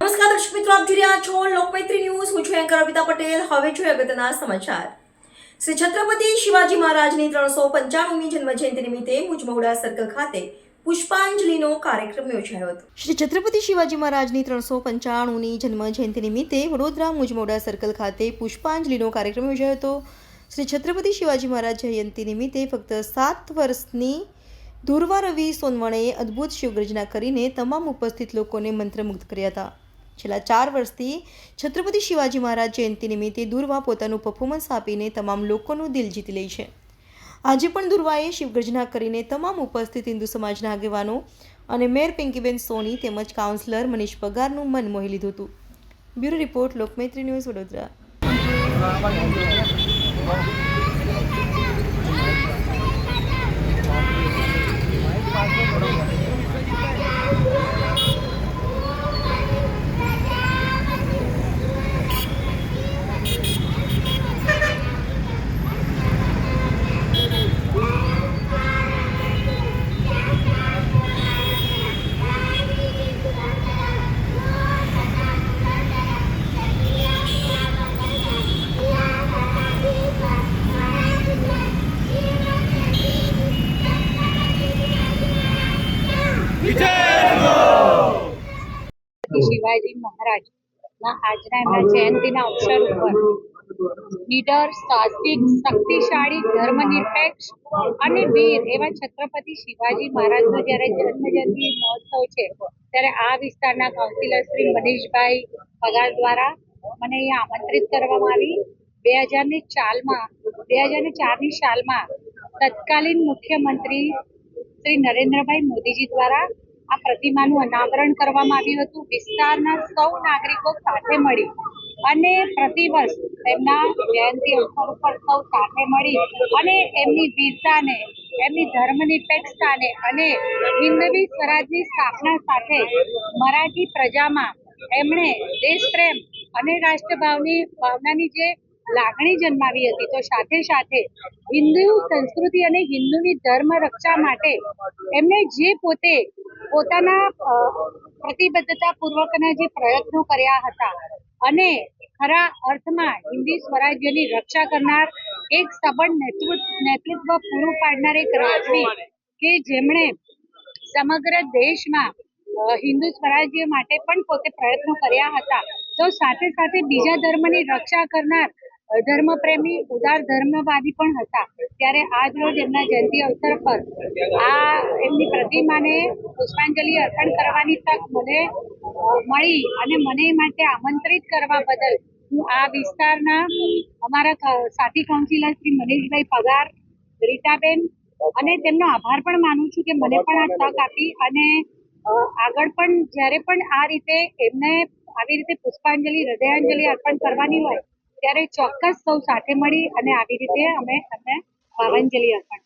નમસ્કાર દર્શક મિત્રો, આપ જોઈ રહ્યા છો લોકમૈત્રી ન્યૂઝ. હું છું એન્કર અમિતા પટેલ. હવે જોઈએ અગત્યના સમાચાર. શ્રી છત્રપતિ શિવાજી મહારાજની ત્રણસો પંચાણુમી જન્મજયંતિ નિમિત્તે મુજમૌડા સર્કલ ખાતે પુષ્પાંજલિનો કાર્યક્રમ યોજાયો હતો. શ્રી છત્રપતિ શિવાજી મહારાજની ત્રણસો પંચાણુની જન્મજયંતિ નિમિત્તે વડોદરા મુજમોડા સર્કલ ખાતે પુષ્પાંજલિનો કાર્યક્રમ યોજાયો હતો. શ્રી છત્રપતિ શિવાજી મહારાજ જયંતિ નિમિત્તે ફક્ત સાત વર્ષની દુર્વા રવિ સોનવણેએ અદ્ભુત શિવગર્જના કરીને તમામ ઉપસ્થિત લોકોને મંત્રમુગ્ધ કર્યા હતા. છેલ્લા ચાર વર્ષથી છત્રપતિ શિવાજી મહારાજ જયંતિ નિમિત્તે દુર્વા પોતાનું પર્ફોમન્સ આપીને તમામ લોકોનું દિલ જીતી લે છે. આજે પણ દુર્વાએ શિવગર્જના કરીને તમામ ઉપસ્થિત હિન્દુ સમાજના આગેવાનો અને મેયર પિંકીબેન સોની તેમજ કાઉન્સિલર મનીષ પગારનું મન મોહી લીધું હતું. Bureau report Lokmaitri news Vadodara. Shivaji મહારાજના આજના એમના જયંતિના અવસર ઉપર નીડર સાહસિક, શક્તિશાળી, ધર્મનિરપેક્ષ અને વીર એવા છત્રપતિ શિવાજી મહારાજનો જ્યારે જન્મજયંતિ મહોત્સવ છે, ત્યારે આ વિસ્તારના કાઉન્સિલર શ્રી મનીષભાઈ પગાર દ્વારા મને અહીંયા આમંત્રિત કરવામાં આવી. બે હજારની ચાલમાં બે હજારની ચારની સાલમાં તત્કાલીન મુખ્યમંત્રી શ્રી નરેન્દ્રભાઈ મોદીજી દ્વારા આ પ્રતિમાનું અનાવરણ કરવામાં આવ્યું હતું. વિસ્તારના સૌ નાગરિકો સાથે મળી અને પ્રતિવર્ષ તેમના જયંતિ અવસર ઉપર સૌ સાથે મળી અને એમની વીરતાને, એમની ધર્મનિરપેક્ષતાને અને હિન્દવી સ્વરાજની સ્થાપના સાથે મરાઠી પ્રજામાં એમણે દેશપ્રેમ અને રાષ્ટ્રભાવની ભાવનાની જે લાગણી જન્માવી હતી, તો સાથે સાથે હિન્દુ સંસ્કૃતિ અને હિન્દુની ધર્મ રક્ષા માટે એમણે જે પોતે પોતાના પ્રતિબદ્ધતાપૂર્વકના પ્રતિબદ્ધતા પૂર્વકના જે પ્રયત્નો કર્યા હતા અને ખરા અર્થમાં હિન્દી સ્વરાજ્યની રક્ષા કરનાર એક સબળ નેતૃત્વ નેતૃત્વ પૂરું પાડનાર એક રાજવી કે જેમણે સમગ્ર દેશમાં હિન્દુ સ્વરાજ્ય માટે પણ પોતે પ્રયત્નો કર્યા હતા. તો સાથે સાથે બીજા ધર્મની રક્ષા કરનાર ધર્મપ્રેમી, ઉદાર ધર્મવાદી પણ હતા. ત્યારે આજ રોજ એમના જયંતિ અવસર પર આ એમની પ્રતિમાને પુષ્પાંજલિ અર્પણ કરવાની તક મને મળી અને મને માટે આમંત્રિત કરવા બદલ હું આ વિસ્તારના અમારા સાથી કાઉન્સિલર શ્રી મનીષભાઈ પગાર, રીટાબેન અને તેમનો આભાર પણ માનું છું કે મને પણ આ તક આપી અને આગળ પણ જ્યારે પણ આ રીતે એમને આવી રીતે પુષ્પાંજલિ, હૃદયાંજલિ અર્પણ કરવાની હોય, ત્યારે ચોક્કસ સૌ સાથે મળી અને આવી રીતે અમે એમને ભાવાંજલિ અર્પણ